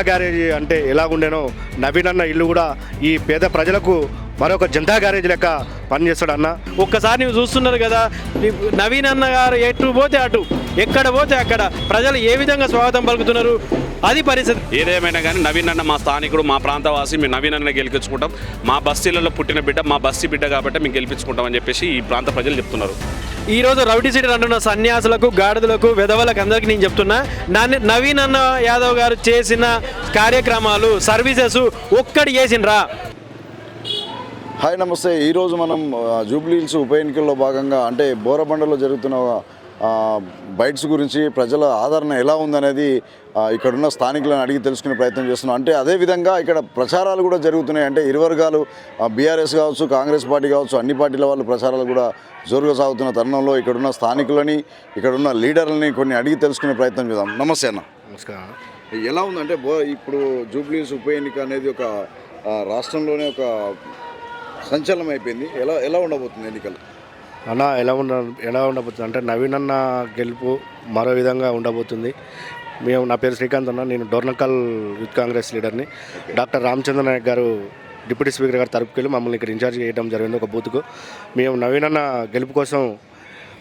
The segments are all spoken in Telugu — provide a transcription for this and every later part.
గ్యారేజీ అంటే ఎలాగుండేనో నవీనన్న నవీన్ అన్న ఇల్లు కూడా ఈ పేద ప్రజలకు మరొక జనతా గ్యారేజ్ లెక్క పనిచేస్తాడు అన్న. ఒక్కసారి నువ్వు చూస్తున్నారు కదా నీ- నవీన్ అన్న గారు ఎటు పోతే అటు ఎక్కడ పోతే అక్కడ ప్రజలు ఏ విధంగా స్వాగతం పలుకుతున్నారు? అది పరిస్థితి. ఏదేమైనా కానీ నవీన్ అన్న మా స్థానికుడు మా ప్రాంతవాసి మేము నవీన్ అన్న గెలిపించుకుంటాం. మా బస్తీలలో పుట్టిన బిడ్డ మా బస్తీ బిడ్డ కాబట్టి మేము గెలిపించుకుంటాం అని చెప్పేసి ఈ ప్రాంత ప్రజలు చెప్తున్నారు. ఈ రోజు రౌడీ సిటీ అంటున్న సన్యాసులకు గాడిదలకు విధవలకు అందరికీ నేను చెప్తున్నా నన్ను- నవీన్ అన్న యాదవ్ గారు చేసిన కార్యక్రమాలు సర్వీసెస్ ఒక్కటి చేసిండ్రా? హాయ్ నమస్తే. ఈరోజు మనం ఆ, జూబ్లీ హిల్స్ ఉప ఎన్నికల్లో భాగంగా అంటే బోరబండలో జరుగుతున్న బైట్స్ గురించి ప్రజల ఆదరణ ఎలా ఉందనేది ఇక్కడున్న స్థానికులను అడిగి తెలుసుకునే ప్రయత్నం చేస్తున్నాం. అంటే అదేవిధంగా ఇక్కడ ప్రచారాలు కూడా జరుగుతున్నాయి. అంటే ఇరు వర్గాలు బీఆర్ఎస్ కావచ్చు కాంగ్రెస్ పార్టీ కావచ్చు అన్ని పార్టీల వాళ్ళు ప్రచారాలు కూడా జోరుగా సాగుతున్న తరుణంలో ఇక్కడున్న స్థానికులని ఇక్కడున్న లీడర్లని కొన్ని అడిగి తెలుసుకునే ప్రయత్నం చేద్దాం. నమస్తే అన్న. నమస్కారం. ఎలా ఉందంటే బో ఇప్పుడు జూబ్లీ హిల్స్ ఉప ఎన్నిక అనేది ఒక రాష్ట్రంలోనే ఒక సంచలనం అయిపోయింది. ఎలా ఎలా ఉండబోతుంది ఎన్నికలు? అన్న ఎలా ఉండ ఎలా ఉండబోతుంది? అంటే నవీన్ అన్న గెలుపు మరో విధంగా ఉండబోతుంది. మేము నా పేరు శ్రీకాంత్ అన్న. నేను డోర్నకల్ యూత్ కాంగ్రెస్ లీడర్ని. డాక్టర్ రామచంద్ర నాయక్ గారు డిప్యూటీ స్పీకర్ గారు తరపుకెళ్ళి మమ్మల్ని ఇక్కడ ఇన్ఛార్జ్ చేయడం జరిగింది ఒక బూత్కు. మేము నవీన్ అన్న గెలుపు కోసం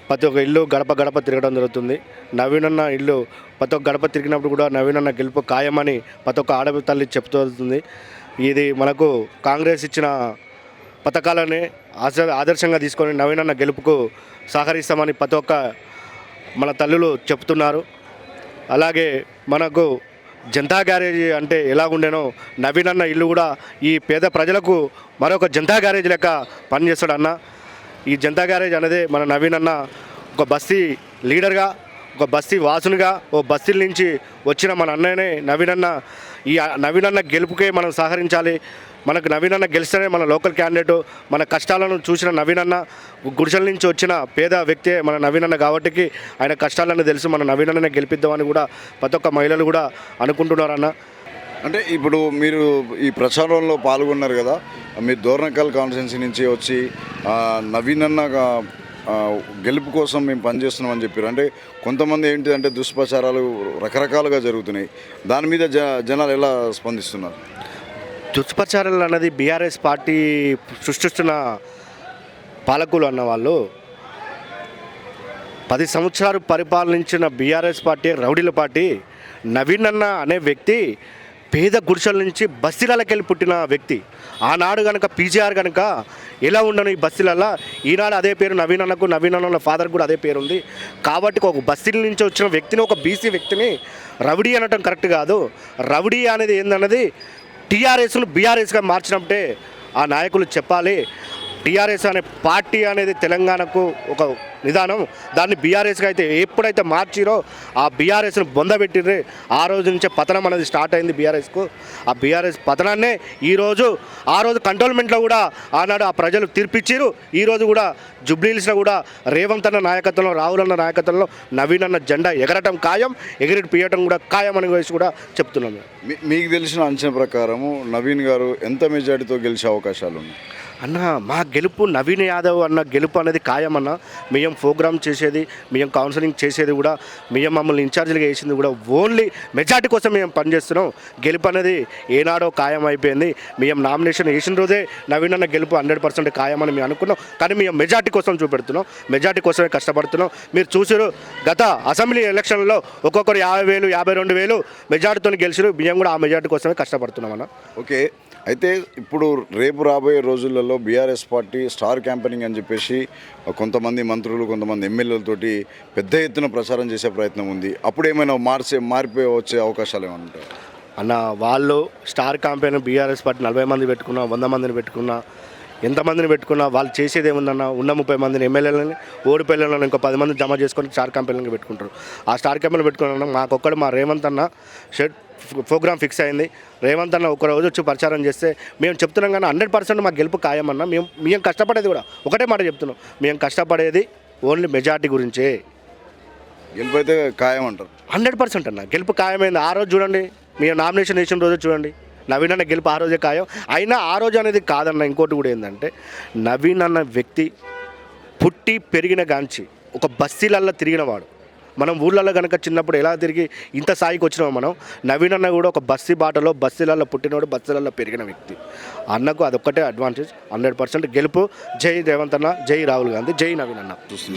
ప్రతి ఒక్క ఇల్లు గడప గడప తిరగడం జరుగుతుంది. నవీన్ అన్న ఇల్లు ప్రతి ఒక్క గడప తిరిగినప్పుడు కూడా నవీన్ అన్న గెలుపు ఖాయమని ప్రతి ఒక్క ఆడపిల్ల తల్లి చెప్తూ వెళ్తుంది. ఇది మనకు కాంగ్రెస్ ఇచ్చిన పథకాలని ఆశ ఆదర్శంగా తీసుకొని నవీనన్న గెలుపుకు సహకరిస్తామని ప్రతి ఒక్క మన తల్లులు చెప్తున్నారు. అలాగే మనకు జనతా గ్యారేజ్ అంటే ఎలా ఉండేనో నవీనన్న ఇల్లు కూడా ఈ పేద ప్రజలకు మరొక జనతా గ్యారేజ్ లెక్క పనిచేస్తాడు అన్న ఈ జనతా గ్యారేజ్ అనేది మన నవీనన్న ఒక బస్తీ లీడర్గా ఒక బస్తీ వాసునిగా ఓ బస్తీల నుంచి వచ్చిన మన అన్నయ్యనే నవీనన్న. ఈ నవీనన్న గెలుపుకే మనం సహకరించాలి. మనకు నవీన్ అన్న గెలిస్తేనే మన లోకల్ క్యాండిడేట్ మన కష్టాలను చూసిన నవీన్ అన్న గుడిసెల నుంచి వచ్చిన పేద వ్యక్తే మన నవీన్ అన్న కాబట్టి ఆయన కష్టాలను తెలుసు మన నవీన్ అన్ననే గెలిపిద్దామని కూడా ప్రతి ఒక్క మహిళలు కూడా అనుకుంటున్నారన్న అంటే ఇప్పుడు మీరు ఈ ప్రచారంలో పాల్గొన్నారు కదా మీరు దోర్నకల్ కాన్స్టిట్యున్సీ నుంచి వచ్చి నవీనన్న నవీన్ అన్న గెలుపు కోసం మేము పనిచేస్తున్నామని చెప్పారు. అంటే కొంతమంది ఏంటిదంటే దుష్ప్రచారాలు రకరకాలుగా జరుగుతున్నాయి. దాని మీద జ జనాలు ఎలా స్పందిస్తున్నారు? దుష్ప్రచారాలు అన్నది బీఆర్ఎస్ పార్టీ సృష్టిస్తున్న పాలకులు అన్న వాళ్ళు పది సంవత్సరాలు పరిపాలించిన బీఆర్ఎస్ పార్టీ రౌడీల పార్టీ నవీన్ అన్న అనే వ్యక్తి పేద గుడిసెల నుంచి బస్తీలకి వెళ్ళి పుట్టిన వ్యక్తి. ఆనాడు కనుక పీజీఆర్ కనుక ఎలా ఉండను ఈ బస్తీలలో ఈనాడు అదే పేరు నవీన్ అన్నకు నవీన్ అన్న ఫాదర్ కూడా అదే పేరు ఉంది కాబట్టి ఒక బస్తీల నుంచి వచ్చిన వ్యక్తిని ఒక బీసీ వ్యక్తిని రౌడీ అనటం కరెక్ట్ కాదు. రౌడీ అనేది ఏందన్నది? టీఆర్ఎస్ను బీఆర్ఎస్గా మార్చినప్పుడే ఆ నాయకులు చెప్పాలి. టీఆర్ఎస్ అనే పార్టీ అనేది తెలంగాణకు ఒక నిదానం. దాన్ని బీఆర్ఎస్గా అయితే ఎప్పుడైతే మార్చిరో ఆ బీఆర్ఎస్ను బొందబెట్టిర్రే ఆ రోజు నుంచే పతనం అనేది స్టార్ట్ అయింది బీఆర్ఎస్కు. ఆ బీఆర్ఎస్ పతనాన్నే ఈరోజు ఆ రోజు కంటోన్మెంట్లో కూడా ఆనాడు ఆ ప్రజలు తీర్పిచ్చిరు ఈరోజు కూడా జుబ్లీహిల్స్లో కూడా రేవంత్ అన్న నాయకత్వంలో రాహుల్ అన్న నాయకత్వంలో నవీన్ అన్న జెండా ఎగరటం ఖాయం ఎగిరి పీయటం కూడా ఖాయం అని వేసి కూడా చెప్తున్నాం మీ- మీకు తెలిసిన అంచనా ప్రకారము నవీన్ గారు ఎంత మెజార్టీతో గెలిచే అవకాశాలు ఉన్నాయి? అన్న మా గెలుపు నవీన్ యాదవ్ అన్న గెలుపు అనేది ఖాయమన్న మేము ప్రోగ్రామ్ చేసేది మేము కౌన్సిలింగ్ చేసేది కూడా మేము మమ్మల్ని ఇన్ఛార్జీలుగా వేసింది కూడా ఓన్లీ మెజార్టీ కోసం మేము పనిచేస్తున్నాం. గెలుపు అనేది ఏనాడో ఖాయం అయిపోయింది. మేము నామినేషన్ వేసిన రోజే నవీన్ అన్న గెలుపు హండ్రెడ్ పర్సెంట్ ఖాయమని మేము అనుకున్నాం. కానీ మేము మెజార్టీ కోసం చూపెడుతున్నాం. మెజార్టీ కోసమే కష్టపడుతున్నాం. మీరు చూసారు గత అసెంబ్లీ ఎలక్షన్లో ఒక్కొక్కరు యాభై వేలు యాభై రెండు వేలు మెజార్టీతో గెలిచారు. మేము కూడా ఆ మెజార్టీ కోసమే కష్టపడుతున్నాం అన్న. ఓకే. అయితే ఇప్పుడు రేపు రాబోయే రోజులలో బీఆర్ఎస్ పార్టీ స్టార్ క్యాంపెనింగ్ అని చెప్పేసి కొంతమంది మంత్రులు కొంతమంది ఎమ్మెల్యేలతోటి పెద్ద ఎత్తున ప్రచారం చేసే ప్రయత్నం ఉంది. అప్పుడు ఏమైనా మార్చే మారిపోయి వచ్చే అవకాశాలు ఏమైనా ఉంటాయి? అన్న వాళ్ళు స్టార్ క్యాంపెయిన్ బీఆర్ఎస్ పార్టీ నలభై మంది పెట్టుకున్నా వంద మందిని పెట్టుకున్నా ఎంతమందిని పెట్టుకున్నా వాళ్ళు చేసేది ఏముందన్న ఉన్న ముప్పై మందిని ఎమ్మెల్యేలని ఓడిపోయిన ఇంకో పది మంది జమ చేసుకొని స్టార్ క్యాంపెయిన్కి పెట్టుకుంటారు. ఆ స్టార్ క్యాంపెయిన్ పెట్టుకున్న మాకొక్కడు మా రేవంత్ అన్న షెడ్ ప్రోగ్రామ్ ఫిక్స్ అయింది. రేవంత్ అన్న ఒక రోజు వచ్చి ప్రచారం చేస్తే మేము చెప్తున్నాం కానీ హండ్రెడ్ పర్సెంట్ మా గెలుపు ఖాయమన్న మేము మేము కష్టపడేది కూడా. ఒకటే మాట చెప్తున్నాం. మేము కష్టపడేది ఓన్లీ మెజార్టీ గురించే. గెలిపైతే ఖాయం అంటారు హండ్రెడ్ పర్సెంట్ అన్న గెలుపు ఖాయమైంది. ఆ రోజు చూడండి మీరు నామినేషన్ వేసిన రోజు చూడండి. నవీన్ అన్న గెలుపు ఆ రోజే ఖాయం. అయినా ఆ రోజు అనేది కాదన్న ఇంకోటి కూడా ఏంటంటే నవీన్ అన్న వ్యక్తి పుట్టి పెరిగిన గాంచి ఒక బస్తీలల్లో తిరిగినవాడు మనం ఊళ్ళల్లో కనుక చిన్నప్పుడు ఎలా తిరిగి ఇంత స్థాయికి వచ్చినామో మనం? నవీన్ అన్న కూడా ఒక బస్సీ బాటలో బస్సీలలో పుట్టినోడు బస్సీలలో పెరిగిన వ్యక్తి. అన్నకు అదొక్కటే అడ్వాంటేజ్ హండ్రెడ్ పర్సెంట్ గెలుపు. జై రేవంత్ అన్న జై రాహుల్ గాంధీ జై నవీన్ అన్న.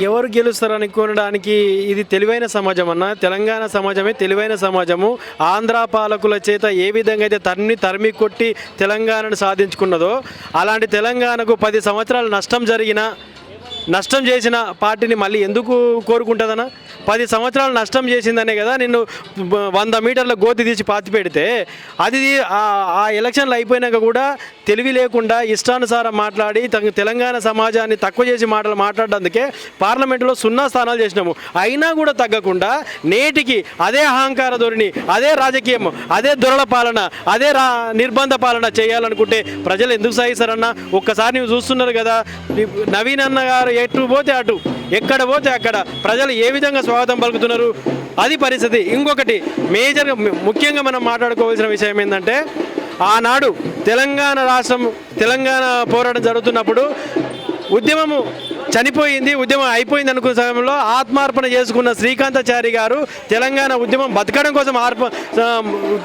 ఎవరు గెలుస్తారని కొనడానికి ఇది తెలివైన సమాజం అన్న. తెలంగాణ సమాజమే తెలివైన సమాజము. ఆంధ్ర పాలకుల చేత ఏ విధంగా అయితే తరిమి తరిమి కొట్టి తెలంగాణను సాధించుకున్నదో అలాంటి తెలంగాణకు పది సంవత్సరాలు నష్టం జరిగిన నష్టం చేసిన పార్టీని మళ్ళీ ఎందుకు కోరుకుంటుందన్నా? పది సంవత్సరాలు నష్టం చేసిందనే కదా నిన్ను వంద మీటర్ల గోతి తీసి పాతి పెడితే. అది ఆ- ఎలక్షన్లు అయిపోయినాక కూడా తెలివి లేకుండా ఇష్టానుసారం మాట్లాడి త- తెలంగాణ సమాజాన్ని తక్కువ చేసి మాటలు మాట్లాడడానికి పార్లమెంటులో సున్నా స్థానాలు చేసినాము. అయినా కూడా తగ్గకుండా నేటికి అదే అహంకార ధోరణి అదే రాజకీయం అదే దురల పాలన అదే రా నిర్బంధ పాలన చేయాలనుకుంటే ప్రజలు ఎందుకు సహిస్తారన్న ఒక్కసారి నువ్వు చూస్తున్నారు కదా నవీన్ అన్న గారు ఎటు పోతే అటు ఎక్కడ పోతే అక్కడ ప్రజలు ఏ విధంగా స్వాగతం పలుకుతున్నారు? అది పరిస్థితి. ఇంకొకటి మేజర్గా ముఖ్యంగా మనం మాట్లాడుకోవాల్సిన విషయం ఏంటంటే ఆనాడు తెలంగాణ రాష్ట్రం తెలంగాణ పోరాటం జరుగుతున్నప్పుడు ఉద్యమము చనిపోయింది ఉద్యమం అయిపోయింది అనుకున్న సమయంలో ఆత్మార్పణ చేసుకున్న శ్రీకాంతాచారి గారు తెలంగాణ ఉద్యమం బతకడం కోసం ఆర్ప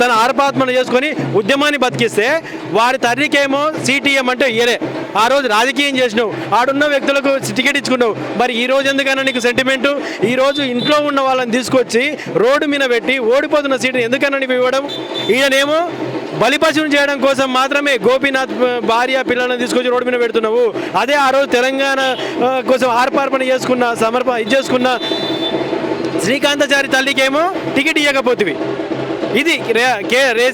తన ఆర్పాత్మన చేసుకొని ఉద్యమాన్ని బతికిస్తే వారి తండ్రికేమో సిటీఎం అంటే ఇయలే ఆ రోజు రాజకీయం చేసినావు ఆడున్న వ్యక్తులకు టికెట్ ఇచ్చుకున్నావు. మరి ఈ రోజు ఎందుకన్నా నీకు సెంటిమెంటు ఈ రోజు ఇంట్లో ఉన్న వాళ్ళని తీసుకొచ్చి రోడ్డు మీద పెట్టి ఓడిపోతున్న సీటుని ఎందుకన్నా నీకు ఇవ్వడం? ఈయనేమో బలిపశువుని చేయడం కోసం మాత్రమే గోపీనాథ్ భార్య పిల్లలను తీసుకొచ్చి రోడ్డు మీద పెడుతున్నావు. అదే ఆ రోజు తెలంగాణ కోసం ఆర్పార్పణ చేసుకున్న సమర్ప ఇది చేసుకున్న శ్రీకాంతాచారి తల్లికేమో టికెట్ ఇవ్వకపోతుంది ఇది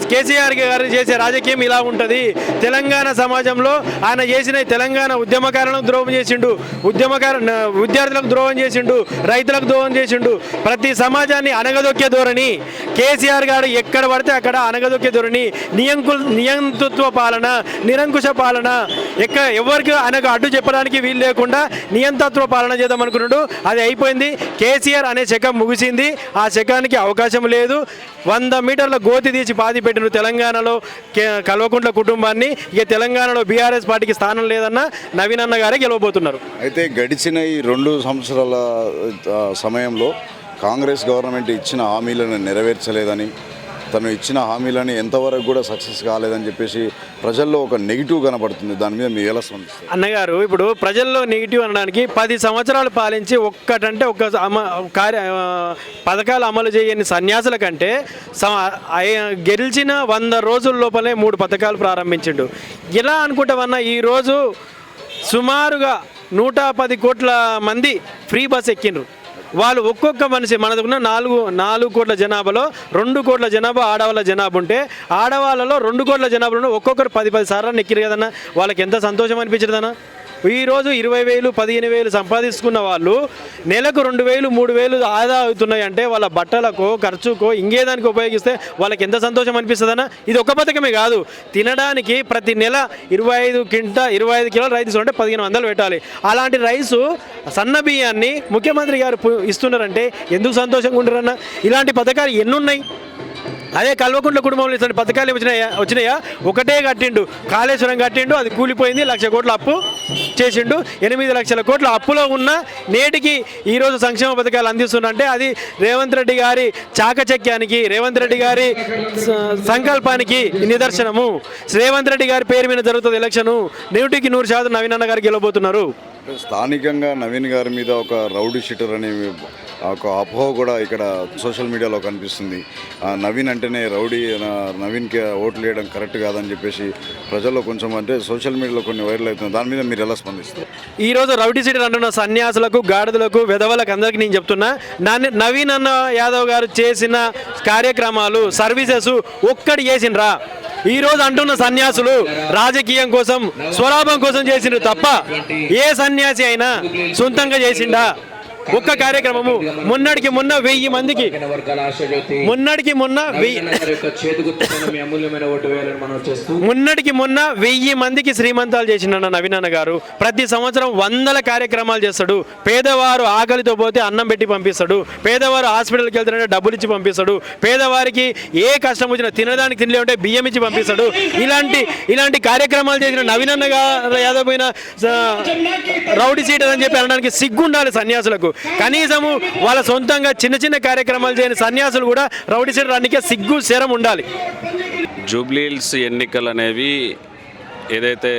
కేసీఆర్ గారు చేసే రాజకీయం ఇలా ఉంటుంది. తెలంగాణ సమాజంలో ఆయన చేసిన తెలంగాణ ఉద్యమకారులకు ద్రోహం చేసిండు. ఉద్యమకార విద్యార్థులకు ద్రోహం చేసిండు. రైతులకు ద్రోహం చేసిండు. ప్రతి సమాజాన్ని అనగదొక్కే ధోరణి కేసీఆర్ గారు ఎక్కడ పడితే అక్కడ అనగదొక్కే ధోరణి నియంకు నియంతృత్వ పాలన నిరంకుశ పాలన ఎక్క ఎవరికి ఆయనకు అడ్డు చెప్పడానికి వీలు లేకుండా నియంతత్వ పాలన చేద్దాం అనుకున్నాడు. అది అయిపోయింది. కేసీఆర్ అనే శకం ముగిసింది. ఆ శకానికి అవకాశం లేదు. వంద మీటర్ల గోతి తీసి బాధి పెట్టిన తెలంగాణలో కే- కల్వకుంట్ల కుటుంబాన్ని. ఇక తెలంగాణలో బీఆర్ఎస్ పార్టీకి స్థానం లేదన్న నవీన్ అన్న గారే గెలవబోతున్నారు. అయితే గడిచిన ఈ రెండు సంవత్సరాల సమయంలో కాంగ్రెస్ గవర్నమెంట్ ఇచ్చిన హామీలను నెరవేర్చలేదని తను ఇచ్చిన హామీలని ఎంతవరకు కూడా సక్సెస్ కాలేదని చెప్పేసి ప్రజల్లో ఒక నెగిటివ్ కనబడుతుంది. దాని మీద మీరు ఎలా స్పందిస్తారు? అన్నగారు ఇప్పుడు ప్రజల్లో నెగిటివ్ అనడానికి పది సంవత్సరాలు పాలించి ఒక్కటంటే ఒక అమ కార్య పథకాలు అమలు చేయని సన్యాసుల కంటే గెలిచిన వంద రోజుల లోపలే మూడు పథకాలు ప్రారంభించిండు. ఎలా అనుకుంటామన్నా ఈరోజు సుమారుగా నూట పది కోట్ల మంది ఫ్రీ బస్ ఎక్కిండ్రు. వాళ్ళు ఒక్కొక్క మనిషి మన దగ్గర నాలుగు నాలుగు కోట్ల జనాభాలో రెండు కోట్ల జనాభా ఆడవాళ్ళ జనాభా ఉంటే ఆడవాళ్ళలో రెండు కోట్ల జనాభాలో ఒక్కొక్కరు పది పది సార్లు ఎక్కిరు కదన్నా? వాళ్ళకి ఎంత సంతోషం అనిపించదన్నా ఈరోజు ఇరవై వేలు పదిహేను వేలు సంపాదించుకున్న వాళ్ళు నెలకు రెండు వేలు మూడు వేలు ఆదా అవుతున్నాయి. అంటే వాళ్ళ బట్టలకో ఖర్చుకో ఇంకేదానికి ఉపయోగిస్తే వాళ్ళకి ఎంత సంతోషం అనిపిస్తుందన్న? ఇది ఒక పథకమే కాదు. తినడానికి ప్రతి నెల ఇరవై ఐదు కింట ఇరవై ఐదు కిలోల రైతు అంటే పదిహేను వందలు పెట్టాలి. అలాంటి రైసు సన్న బియ్యాన్ని ముఖ్యమంత్రి గారు ఇస్తున్నారంటే ఎందుకు సంతోషంగా ఉండరన్న? ఇలాంటి పథకాలు ఎన్నున్నాయి? అదే కల్వకుంట్ల కుటుంబంలో ఇట్లాంటి పథకాలు వచ్చినాయా? వచ్చినాయా? ఒకటే కట్టిండు. కాళేశ్వరం కట్టిండు అది కూలిపోయింది లక్ష కోట్ల అప్పు చేసిండు. ఎనిమిది లక్షల కోట్ల అప్పులో ఉన్న నేటికి ఈరోజు సంక్షేమ పథకాలు అందిస్తుందంటే అది రేవంత్ రెడ్డి గారి చాకచక్యానికి రేవంత్ రెడ్డి గారి సంకల్పానికి నిదర్శనము. రేవంత్ రెడ్డి గారి పేరు మీద జరుగుతుంది ఎలక్షను నూటికి నూరు శాతం నవీన్ అన్న గారు గెలవబోతున్నారు. స్థానికంగా నవీన్ గారి మీద ఒక రౌడీ షీటర్ అనే ఒక అపోహ కూడా ఇక్కడ సోషల్ మీడియాలో కనిపిస్తుంది. ఆ నవీన్ అంటేనే రౌడీ నవీన్కి ఓట్లు వేయడం కరెక్ట్ కాదని చెప్పేసి ప్రజల్లో కొంచెం అంటే సోషల్ మీడియాలో కొన్ని వైరల్ అవుతుంది దాని మీద మీరు ఎలా స్పందిస్తారు? ఈ రోజు రౌడీ సీటర్ అంటున్న సన్యాసులకు గాడిదలకు విధవలకు అందరికీ నేను చెప్తున్నా నాన్ని నవీన్ అన్న యాదవ్ గారు చేసిన కార్యక్రమాలు సర్వీసెస్ ఒక్కటి చేసిండ్రా. ఈ రోజు అంటున్న సన్యాసులు రాజకీయం కోసం స్వలాభం కోసం చేసిండ్రు తప్ప ఏ సన్యాసి అయినా సొంతంగా చేసిండా? ఒక్క కార్యక్రమము. మొన్నటికి మొన్న వెయ్యి మందికి. మొన్నటికి మొన్న వెయ్యి మొన్నటికి మొన్న వెయ్యి మందికి శ్రీమంతాలు చేసిన నవీనన్న గారు. ప్రతి సంవత్సరం వందల కార్యక్రమాలు చేస్తాడు. పేదవారు ఆకలితో పోతే అన్నం పెట్టి పంపిస్తాడు. పేదవారు హాస్పిటల్కి వెళ్తారంటే డబ్బులు ఇచ్చి పంపిస్తాడు. పేదవారికి ఏ కష్టం వచ్చినా తినడానికి తినలే ఉంటే బియ్యం ఇచ్చి పంపిస్తాడు. ఇలాంటి ఇలాంటి కార్యక్రమాలు చేసిన నవీనన్న గారు యాదవ్ పోయిన రౌడీ సీటర్ అని చెప్పి అనడానికి సిగ్గుండాలి సన్యాసులకు. కనీసము వాళ్ళ సొంతంగా చిన్న చిన్న కార్యక్రమాలు చేయని సన్యాసులు కూడా రౌడీ షీటర్ రానికే సిగ్గు శరం ఉండాలి. జూబ్లీహిల్స్ ఎన్నికలు అనేవి ఏదైతే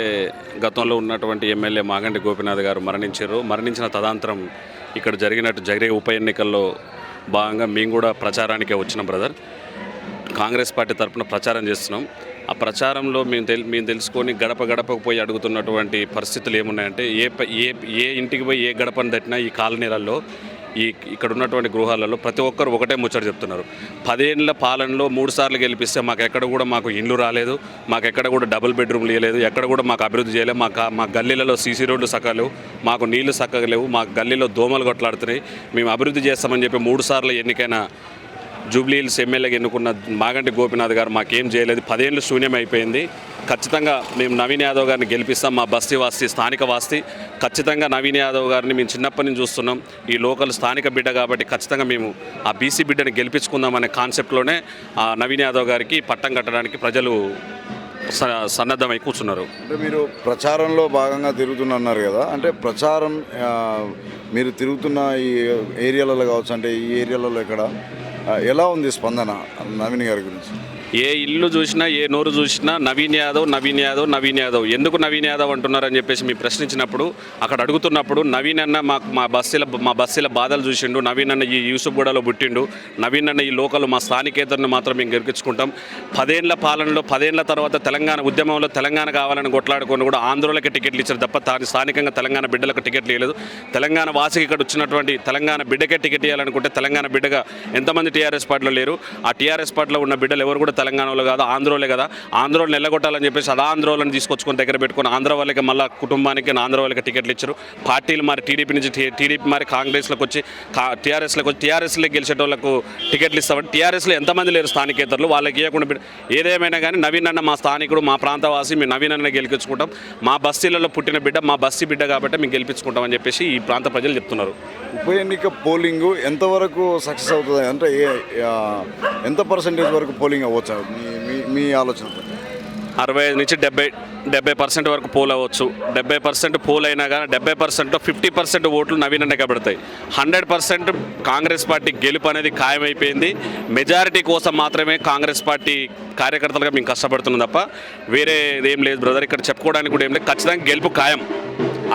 గతంలో ఉన్నటువంటి ఎమ్మెల్యే మాగంటి గోపినాథ్ గారు మరణించారో మరణించిన తదాంతరం ఇక్కడ జరిగినట్టు జరిగే ఉప ఎన్నికల్లో భాగంగా మేము కూడా ప్రచారానికే వచ్చినాం బ్రదర్. కాంగ్రెస్ పార్టీ తరఫున ప్రచారం చేస్తున్నాం. ఆ ప్రచారంలో మేము తెల్ మేము తెలుసుకొని గడప గడపకు పోయి అడుగుతున్నటువంటి పరిస్థితులు ఏమున్నాయంటే ఏ ఏ ఏ ఇంటికి పోయి ఏ గడపను తట్టినా ఈ కాలనీలలో ఈ ఇక్కడ ఉన్నటువంటి గృహాలలో ప్రతి ఒక్కరు ఒకటే ముచ్చట చెప్తున్నారు. పదేండ్ల పాలనలో మూడు సార్లు గెలిపిస్తే మాకు ఎక్కడ కూడా మాకు ఇండ్లు రాలేదు మాకు ఎక్కడ కూడా డబుల్ బెడ్రూమ్లు ఇవ్వలేదు ఎక్కడ కూడా మాకు అభివృద్ధి చేయలేదు మా మా గల్లీలలో సీసీ రోడ్లు సక్కలేవు మాకు నీళ్ళు సక్కలేవు మా గల్లీలో దోమలు కొట్లాడుతున్నాయి మేము అభివృద్ధి చేస్తామని చెప్పి మూడు సార్లు ఎన్నికైన జూబ్లీహిల్స్ ఎమ్మెల్యేగా ఎన్నుకున్న మాగంటి గోపినాథ్ గారు మాకేం చేయలేదు. పదేళ్ళు శూన్యం అయిపోయింది ఖచ్చితంగా మేము నవీన్ యాదవ్ గారిని గెలిపిస్తాం. మా బస్తీ వాస్తి స్థానిక వాస్తి. ఖచ్చితంగా నవీన్ యాదవ్ గారిని మేము చిన్నప్పటి నుంచి చూస్తున్నాం. ఈ లోకల్ స్థానిక బిడ్డ కాబట్టి ఖచ్చితంగా మేము ఆ బీసీ బిడ్డని గెలిపించుకుందాం అనే కాన్సెప్ట్లోనే ఆ నవీన్ యాదవ్ గారికి పట్టం కట్టడానికి ప్రజలు స- సన్నద్ధమై కూర్చున్నారు. అంటే మీరు ప్రచారంలో భాగంగా తిరుగుతున్నారు కదా. అంటే ప్రచారం మీరు తిరుగుతున్న ఈ ఏరియాలలో కావచ్చు అంటే ఈ ఏరియాలలో ఇక్కడ ఎలా ఉంది స్పందన నవీన్ గారి గురించి? ఏ ఇల్లు చూసినా ఏ నోరు చూసినా నవీన్ యాదవ్ నవీన్ యాదవ్ నవీన్ యాదవ్. ఎందుకు నవీన్ యాదవ్ అంటున్నారని చెప్పేసి మేము ప్రశ్నించినప్పుడు అక్కడ అడుగుతున్నప్పుడు నవీన్ అన్న మాకు మా బస్సుల మా బస్సుల బాధలు చూసిండు నవీన్ అన్న ఈ యూసుఫ్గూడలో పుట్టిండు నవీన్ అన్న ఈ లోకల్ మా స్థానికేతరుని మాత్రం మేము గెలిపించుకుంటాం పదేళ్ళ పాలనలో పదేళ్ళ తర్వాత తెలంగాణ ఉద్యమంలో తెలంగాణ కావాలని కొట్లాడుకొని కూడా ఆంధ్రులకి టికెట్లు ఇచ్చారు తప్ప తాను స్థానికంగా తెలంగాణ బిడ్డలకు టికెట్లు ఇవ్వలేదు తెలంగాణ వాసికి ఇక్కడ వచ్చినటువంటి తెలంగాణ బిడ్డకే టికెట్ ఇవ్వాలనుకుంటే తెలంగాణ బిడ్డగా ఎంతమంది టీఆర్ఎస్ పార్టీలో లేరు? ఆ టీఆర్ఎస్ పార్టీలో ఉన్న బిడ్డలు ఎవరు కూడా తెలంగాణలో కాదు ఆంధ్రోలే కదా. ఆంధ్రోలు నిలగొట్టాలని చెప్పేసి అదా ఆంధ్రోలను తీసుకొచ్చుకొని దగ్గర పెట్టుకొని ఆంధ్ర వాళ్ళకి మళ్ళీ కుటుంబానికి ఆంధ్ర వాళ్ళకి టికెట్లు ఇచ్చారు. పార్టీలు మరి టీడీపీ నుంచి టీడీపీ మరి కాంగ్రెస్లోకి వచ్చి కా టీఆర్ఎస్లోకి వచ్చి టీఆర్ఎస్లో గెలిచేటోళ్ళకు టికెట్లు ఇస్తామని టీఆర్ఎస్లో ఎంతమంది లేరు స్థానికేతరులు? వాళ్ళకి ఇవ్వకుండా ఏదేమైనా కానీ నవీన్ అన్న మా స్థానికుడు మా ప్రాంతవాసి మేము నవీన్ అన్న గెలిపించుకుంటాం. మా బస్తీలలో పుట్టిన బిడ్డ మా బస్తీ బిడ్డ కాబట్టి మేము గెలిపించుకుంటాం అని చెప్పేసి ఈ ప్రాంత ప్రజలు చెప్తున్నారు. ఉప ఎన్నిక పోలింగ్ ఎంతవరకు సక్సెస్ అవుతుంది? అంటే ఎంత పర్సెంటేజ్ వరకు పోలింగ్ అవ్వచ్చు? మీ మీ- మీ ఆలోచన అరవై ఐదు నుంచి డెబ్బై డెబ్బై పర్సెంట్ వరకు పోల్ అవ్వచ్చు. డెబ్బై పర్సెంట్ పోల్ అయినా కానీ డెబ్బై పర్సెంట్ ఫిఫ్టీ పర్సెంట్ ఓట్లు నవీననే కబడతాయి హండ్రెడ్ పర్సెంట్ కాంగ్రెస్ పార్టీ గెలుపు అనేది ఖాయమైపోయింది. మెజారిటీ కోసం మాత్రమే కాంగ్రెస్ పార్టీ కార్యకర్తలుగా మేము కష్టపడుతున్నాం తప్ప వేరే ఏం లేదు బ్రదర్. ఇక్కడ చెప్పుకోవడానికి కూడా ఏం లేదు. ఖచ్చితంగా గెలుపు ఖాయం.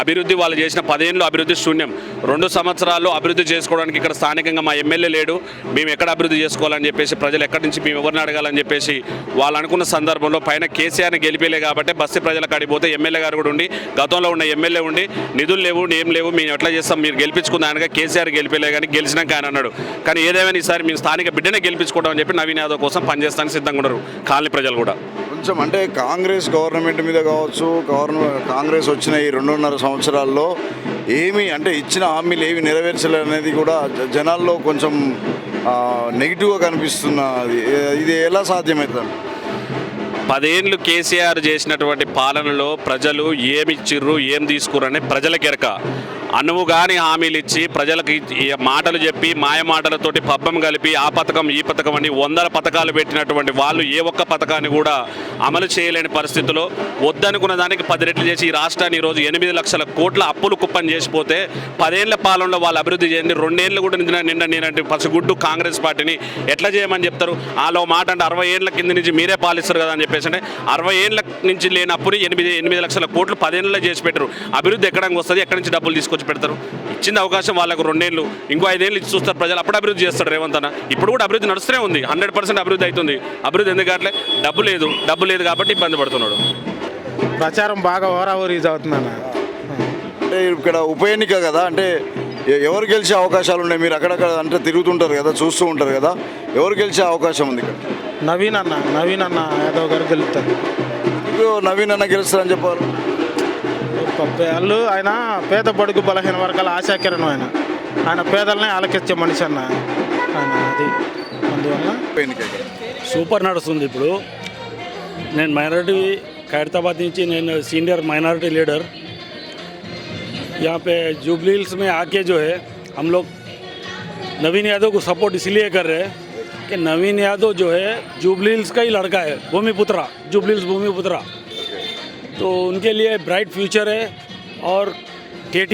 అభివృద్ధి వాళ్ళు చేసిన పదేళ్ళు అభివృద్ధి శూన్యం. రెండు సంవత్సరాల్లో అభివృద్ధి చేసుకోవడానికి ఇక్కడ స్థానికంగా మా ఎమ్మెల్యే లేడు. మేము ఎక్కడ అభివృద్ధి చేసుకోవాలని చెప్పేసి ప్రజలు ఎక్కడి నుంచి మేము ఎవరిని అడగాలని చెప్పేసి వాళ్ళు అనుకున్న సందర్భంలో పైన కేసీఆర్ని గెలిపేలే కాబట్టి బస్సు ప్రజలకు అడిగిపోతే ఎమ్మెల్యే గారు కూడా ఉండి గతంలో ఉన్న ఎమ్మెల్యే ఉండి నిధులు లేవు ఏం లేవు మేము ఎట్లా చేస్తాం మీరు గెలిపించుకుందా అనగా కేసీఆర్ గెలిపేలే కానీ గెలిచినాక ఆయన అన్నాడు. కానీ ఏదేమైనా ఈసారి మేము స్థానిక బిడ్డనే గెలిపించుకోవడం అని చెప్పి నవీన్ యాదవ్ కోసం పనిచేస్తానికి సిద్ధంగా ఉన్నారు కాలనీ ప్రజలు కూడా. కొంచెం అంటే కాంగ్రెస్ గవర్నమెంట్ మీద కావచ్చు గవర్నమెంట్ కాంగ్రెస్ వచ్చిన ఈ రెండున్నర సంవత్సరాల్లో ఏమి అంటే ఇచ్చిన హామీలు ఏమి నెరవేర్చలేదు అనేది కూడా జనాల్లో కొంచెం నెగిటివ్గా కనిపిస్తున్నది ఇది ఎలా సాధ్యమవుతుంది పదేళ్ళు కేసీఆర్ చేసినటువంటి పాలనలో ప్రజలు ఏమి ఇచ్చిర్రు ఏం తీసుకుర్రు ప్రజలకు ఎరక అనువు కానీ హామీలు ఇచ్చి ప్రజలకు ఈ మాటలు చెప్పి మాయ మాటలతోటి పబ్బం కలిపి ఆ పథకం ఈ పథకం అని వందల పథకాలు పెట్టినటువంటి వాళ్ళు ఏ ఒక్క పథకాన్ని కూడా అమలు చేయలేని పరిస్థితిలో వద్దనుకున్న దానికి పది రెట్లు చేసి ఈ రాష్ట్రాన్ని ఈరోజు ఎనిమిది లక్షల కోట్ల అప్పులు కుప్పని చేసిపోతే పదేళ్ళ పాలనలో వాళ్ళు అభివృద్ధి చేయండి రెండేళ్ళు కూడా నిన్న నిన్న నేనంటే పసిగుడ్డు కాంగ్రెస్ పార్టీని ఎట్లా చేయమని చెప్తారు? వాళ్ళ మాట అంటే అరవై ఏళ్ళ కింద నుంచి మీరే పాలిస్తారు కదా అని చెప్పేసి అంటే అరవై ఏళ్ళ నుంచి లేని అప్పుని ఎనిమిది ఎనిమిది లక్షల కోట్లు పదేళ్ళలో చేసి పెట్టరు. అభివృద్ధి ఎక్కడానికి వస్తుంది? ఎక్కడి నుంచి డబ్బులు తీసుకొచ్చి పెడతారు. ఇచ్చిన అవకాశం వాళ్ళకు రెండేళ్ళు ఇంకో ఐదేళ్ళు ఇచ్చి చూస్తారు ప్రజలు. అప్పుడు అభివృద్ధి చేస్తారు రేవంత్ అన్న. ఇప్పుడు కూడా అభివృద్ధి నడుస్తూనే ఉంది. హండ్రెడ్ పర్సెంట్ అభివృద్ధి అవుతుంది. అభివృద్ధి ఎందుకు కావట్లే? డబ్బు లేదు. డబ్బు లేదు కాబట్టి ఇబ్బంది పడుతున్నాడు. ప్రచారం బాగా ఓరావరి అవుతుందన్న అంటే ఇక్కడ ఉప ఎన్నిక కదా అంటే ఎవరు గెలిచే అవకాశాలు ఉన్నాయి? మీరు అక్కడక్కడ అంటే తిరుగుతుంటారు కదా చూస్తూ ఉంటారు కదా. ఎవరు గెలిచే అవకాశం ఉంది ఇక్కడ? నవీన్ అన్న నవీన్ అన్న యాదవ్ గారు గెలుస్తారు. ఇప్పుడు నవీన్ అన్న గెలుస్తారని చెప్పారు. వాళ్ళు ఆయన పేద బడుగు బలహీన వర్గాల ఆశాకిరణం ఆయన ఆయన పేదల్ని ఆలకించే మనిషి అన్న ఆయన అది అందువల్ల ఉప ఎన్నిక ఇక్కడ సూపర్ నడుస్తుంది ఇప్పుడు నేను మైనారిటీ ఖైరతాబాద్ నుంచి నేను सीनियर माइनॉरिटी लीडर यहाँ पे जुबली हिल्स में आके जो है हम लोग नवीन यादव को सपोर्ट इसलिए कर रहे हैं कि नवीन यादव जो है जुबली हिल्स का ही लड़का है भूमिपुत्रा जुबली हिल्स भूमिपुत्रा तो उनके लिए ब्राइट फ्यूचर है और के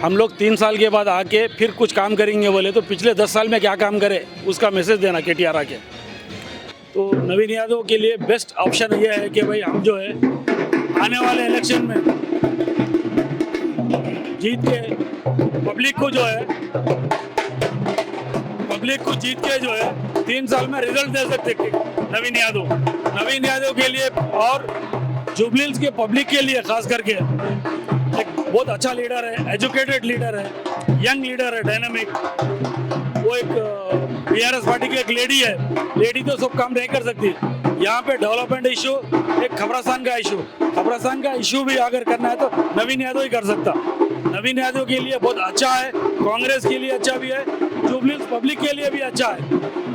हम लोग तीन साल के बाद आके फिर कुछ काम करेंगे बोले तो पिछले दस साल में क्या काम करे, उसका मैसेज देना के टी आके। तो नवीन यादव के लिए बेस्ट ऑप्शन ये है कि भाई हम जो है, आने वाले इलेक्शन में जीत के पब्लिक को जो है पब्लिक को जीत के जो है, तीन साल में रिज़ल्ट दे सकते नवीन यादव। नवीन यादव के लिए और जुबलिल्स के पब्लिक के लिए, खास करके। एक बहुत अच्छा लीडर है एजुकेटेड लीडर है यंग लीडर है डायनामिक वो एक बी बीआरएस पार्टी की एक लेडी है। लेडी तो सब काम नहीं कर सकती। यहाँ पे डेवलपमेंट इशू एक खबरास्तान का इशू खबरास्तान का इशू भी अगर करना है तो नवीन यादव ही कर सकता। नवीन यादव के लिए बहुत अच्छा है, कांग्रेस के लिए अच्छा भी है जुबलिल्स पब्लिक के लिए भी अच्छा है।